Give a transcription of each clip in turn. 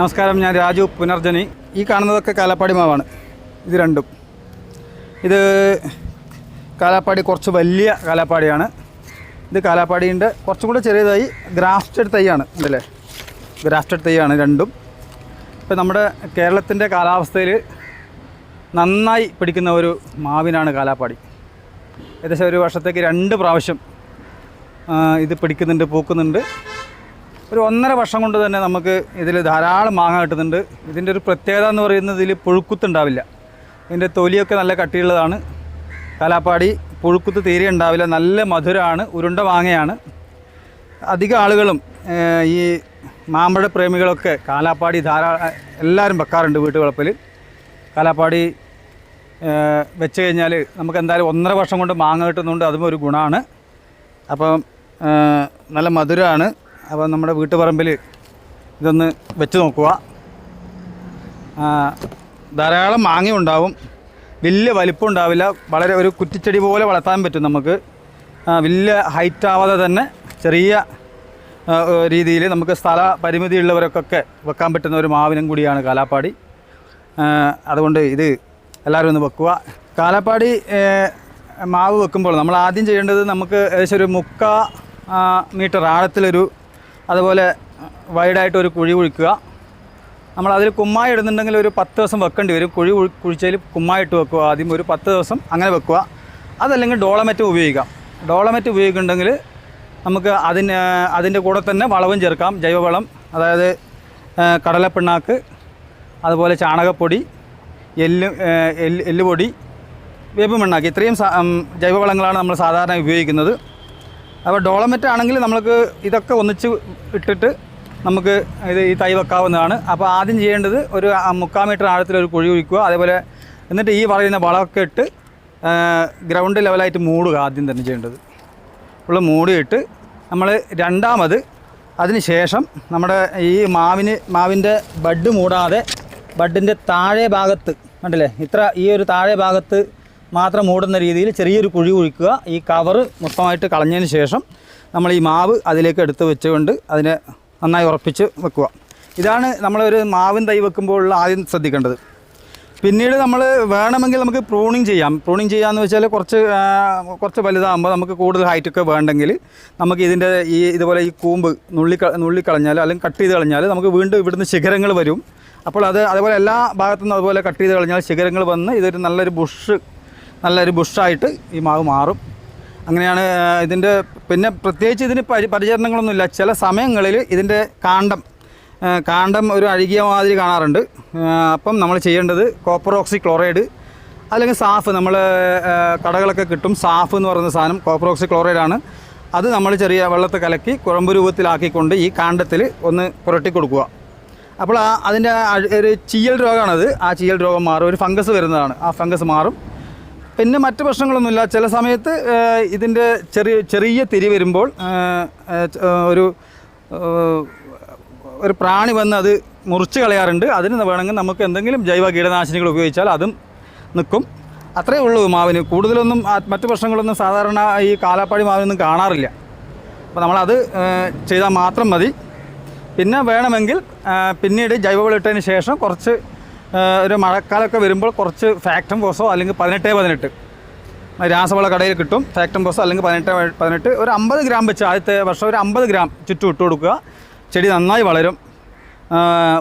നമസ്കാരം ഞാൻ രാജു പുനർജനി. ഈ കാണുന്നതൊക്കെ കാലാപ്പാടി മാവാണ്. ഇത് രണ്ടും. ഇത് കാലാപ്പാടി കുറച്ച് വലിയ കാലാപ്പാടിയാണ്. ഇത് കാലാപ്പാടിന്റെ കുറച്ചും കൂടെ ചെറിയതായി ഗ്രാഫ്റ്റഡ് തൈയാണ് ഉണ്ടല്ലേ? ഗ്രാഫ്റ്റഡ് തൈയാണ് രണ്ടും. ഇപ്പം നമ്മുടെ കേരളത്തിന്റെ കാലാവസ്ഥയിൽ നന്നായി പിടിക്കുന്ന ഒരു മാവിനാണ് കാലാപ്പാടി. ഏകദേശം ഒരു വർഷത്തേക്ക് രണ്ട് പ്രാവശ്യം ഇത് പിടിക്കുന്നുണ്ട് പൂക്കുന്നുണ്ട്. ഒരു ഒന്നര വർഷം കൊണ്ട് തന്നെ നമുക്ക് ഇതിൽ ധാരാളം മാങ്ങ കിട്ടുന്നുണ്ട്. ഇതിന്റെ ഒരു പ്രത്യേകത എന്ന് പറയുന്നത് ഇതിൽ പുഴുക്കുത്തുണ്ടാവില്ല ഇതിന്റെ തൊലിയൊക്കെ നല്ല കട്ടിയുള്ളതാണ്. കാലാപ്പാടി പുഴുക്കുത്ത് തീരെ ഉണ്ടാവില്ല. നല്ല മധുരമാണ് ഉരുണ്ട മാങ്ങയാണ്. അധികം ആളുകളും ഈ മാമ്പഴ പ്രേമികളൊക്കെ കാലാപ്പാടി ധാരാളം എല്ലാവരും വെക്കാറുണ്ട് വീട്ടുവളപ്പിൽ. കാലാപ്പാടി വെച്ച് കഴിഞ്ഞാൽ നമുക്ക് എന്തായാലും ഒന്നര വർഷം കൊണ്ട് മാങ്ങ കിട്ടുന്നുണ്ട്. അതും ഒരു ഗുണമാണ്. അപ്പം നല്ല മധുരമാണ്. അപ്പം നമ്മുടെ വീട്ടുപറമ്പിൽ ഇതൊന്ന് വെച്ച് നോക്കുക. ധാരാളം മാങ്ങ ഉണ്ടാവും. വലിയ വലിപ്പം ഉണ്ടാവില്ല. വളരെ ഒരു കുറ്റിച്ചെടി പോലെ വളർത്താൻ പറ്റും നമുക്ക്. വലിയ ഹൈറ്റ് ആവാതെ തന്നെ ചെറിയ രീതിയിൽ നമുക്ക് സ്ഥല പരിമിതി ഉള്ളവർക്കൊക്കെ വെക്കാൻ പറ്റുന്ന ഒരു മാവിനും കൂടിയാണ് കാലാപ്പാടി. അതുകൊണ്ട് ഇത് എല്ലാവരും ഒന്ന് വെക്കുക. കാലാപ്പാടി മാവ് വെക്കുമ്പോൾ നമ്മൾ ആദ്യം ചെയ്യേണ്ടത് നമുക്ക് ഏകദേശം ഒരു മുക്കാ മീറ്റർ ആഴത്തിലൊരു അതുപോലെ വൈഡായിട്ട് ഒരു കുഴി കുഴിക്കുക. നമ്മൾ അതിൽ കുമ്മായി ഇടുന്നുണ്ടെങ്കിൽ ഒരു പത്ത് ദിവസം വെക്കേണ്ടി വരും. കുഴി കുഴി- കുഴിച്ചതിൽ കുമ്മായിട്ട് വെക്കുക. ആദ്യം ഒരു പത്ത് ദിവസം അങ്ങനെ വെക്കുക. അതല്ലെങ്കിൽ ഡോളമെറ്റ് ഉപയോഗിക്കാം. ഡോളമെറ്റ് ഉപയോഗിക്കുന്നുണ്ടെങ്കിൽ നമുക്ക് അതിന് അതിന്റെ കൂടെ തന്നെ വളവും ചേർക്കാം. ജൈവവളം അതായത് കടലപ്പിണ്ണാക്ക് അതുപോലെ ചാണകപ്പൊടി എല്ല് എല്ല് എല്ലുപൊടി വേപ്പ് മണ്ണാക്ക്. ഇത്രയും ജൈവവളങ്ങളാണ് നമ്മൾ സാധാരണ ഉപയോഗിക്കുന്നത്. അപ്പോൾ ഡോളമെറ്റ് ആണെങ്കിൽ നമുക്ക് ഇതൊക്കെ ഒന്നിച്ച് ഇട്ടിട്ട് നമുക്ക് ഇത് ഈ തൈ വെക്കാവുന്നതാണ്. അപ്പോൾ ആദ്യം ചെയ്യേണ്ടത് ഒരു മുക്കാൽ മീറ്റർ ആഴത്തിൽ ഒരു കുഴി ഒഴിക്കുക അതേപോലെ എന്നിട്ട് ഈ പറയുന്ന വളമൊക്കെ ഇട്ട് ഗ്രൗണ്ട് ലെവലായിട്ട് മൂടുക ആദ്യം തന്നെ ചെയ്യേണ്ടത്. ഉള്ള മൂടിയിട്ട് നമ്മൾ രണ്ടാമത് അതിന് ശേഷം നമ്മുടെ ഈ മാവിന് മാവിന്റെ ബഡ് മൂടാതെ ബഡിന്റെ താഴെ ഭാഗത്ത് കണ്ടില്ലേ? ഇത്ര ഈ ഒരു താഴെ ഭാഗത്ത് മാത്രം മൂടുന്ന രീതിയിൽ ചെറിയൊരു കുഴി കുഴിക്കുക ഈ കവറ് മൊത്തമായിട്ട് കളഞ്ഞതിന് ശേഷം നമ്മൾ ഈ മാവ് അതിലേക്ക് എടുത്ത് വെച്ചുകൊണ്ട് അതിനെ നന്നായി ഉറപ്പിച്ച് വെക്കുക. ഇതാണ് നമ്മളൊരു മാവിൻ തൈ വെക്കുമ്പോഴുള്ള ആദ്യം ശ്രദ്ധിക്കേണ്ടത്. പിന്നീട് നമ്മൾ വേണമെങ്കിൽ നമുക്ക് പ്രൂണിങ് ചെയ്യാം. പ്രൂണിങ് ചെയ്യാമെന്ന് വെച്ചാൽ കുറച്ച് കുറച്ച് വലുതാകുമ്പോൾ നമുക്ക് കൂടുതൽ ഹൈറ്റൊക്കെ വേണ്ടെങ്കിൽ നമുക്ക് ഇതിന്റെ ഈ ഇതുപോലെ ഈ കൂമ്പ് നുള്ളി നുള്ളിക്കളഞ്ഞാൽ അല്ലെങ്കിൽ കട്ട് ചെയ്ത് കളഞ്ഞാൽ നമുക്ക് വീണ്ടും ഇവിടുന്ന് ശിഖരങ്ങൾ വരും. അപ്പോൾ അത് അതുപോലെ എല്ലാ ഭാഗത്തുനിന്നും അതുപോലെ കട്ട് ചെയ്ത് കളഞ്ഞാൽ ശിഖരങ്ങൾ വന്ന് ഇതൊരു നല്ലൊരു ബുഷ് നല്ലൊരു ബുഷായിട്ട് ഈ മാവ് മാറും. അങ്ങനെയാണ് ഇതിന്റെ പിന്നെ പ്രത്യേകിച്ച് ഇതിന് പരി പരിചരണങ്ങളൊന്നുമില്ല. ചില സമയങ്ങളിൽ ഇതിന്റെ കാണ്ടം കാണ്ടം ഒരു അഴുകിയ മാതിരി കാണാറുണ്ട്. അപ്പം നമ്മൾ ചെയ്യേണ്ടത് കോപ്പർ ഓക്സി ക്ലോറൈഡ് അല്ലെങ്കിൽ സാഫ് നമ്മൾ കടകളൊക്കെ കിട്ടും. സാഫ് എന്ന് പറയുന്ന സാധനം കോപ്പർ ഓക്സി ക്ലോറൈഡാണ് അത് നമ്മൾ ചെറിയ വെള്ളത്തിൽ കലക്കി കുഴമ്പ് രൂപത്തിലാക്കിക്കൊണ്ട് ഈ കാണ്ടത്തിൽ ഒന്ന് പുരട്ടി കൊടുക്കുക. അപ്പോൾ ആ അതിന്റെ ഒരു ചീയൽ രോഗമാണത്. ആ ചീയൽ രോഗം മാറും. ഒരു ഫംഗസ് വരുന്നതാണ്. ആ ഫംഗസ് മാറും. പിന്നെ മറ്റു പ്രശ്നങ്ങളൊന്നുമില്ല. ചില സമയത്ത് ഇതിന്റെ ചെറിയ ചെറിയ തിരി വരുമ്പോൾ ഒരു ഒരു പ്രാണി വന്ന് അത് മുറിച്ച് കളയാറുണ്ട്. അതിന് വേണമെങ്കിൽ നമുക്ക് എന്തെങ്കിലും ജൈവ കീടനാശിനികൾ ഉപയോഗിച്ചാൽ അതും നിൽക്കും. അത്രയേ ഉള്ളൂ മാവിന്. കൂടുതലൊന്നും മറ്റു പ്രശ്നങ്ങളൊന്നും സാധാരണ ഈ കാലാപ്പാടി മാവിനൊന്നും കാണാറില്ല. അപ്പോൾ നമ്മളത് ചെയ്താൽ മാത്രം മതി. പിന്നെ വേണമെങ്കിൽ പിന്നീട് ജൈവവളം ഇട്ടതിന് ശേഷം കുറച്ച് ഒരു മഴക്കാലമൊക്കെ വരുമ്പോൾ കുറച്ച് ഫാക്ടം പോസോ അല്ലെങ്കിൽ പതിനെട്ട് പതിനെട്ട്. രാസവള കടയിൽ കിട്ടും. ഫാക്ടം പോസോ അല്ലെങ്കിൽ പതിനെട്ട് പതിനെട്ട്. ഒരു അമ്പത് ഗ്രാം വെച്ച് ആദ്യത്തെ വർഷം ഒരു അമ്പത് ഗ്രാം ചുറ്റും ഇട്ട് കൊടുക്കുക. ചെടി നന്നായി വളരും.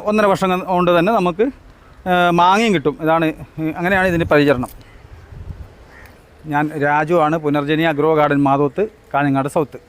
ഒന്നര വർഷം കൊണ്ട് തന്നെ നമുക്ക് മാങ്ങയും കിട്ടും. ഇതാണ് അങ്ങനെയാണ് ഇതിന്റെ പരിചരണം. ഞാൻ രാജു ആണ്. Punarjani agro garden Mathoth Kanhangad south.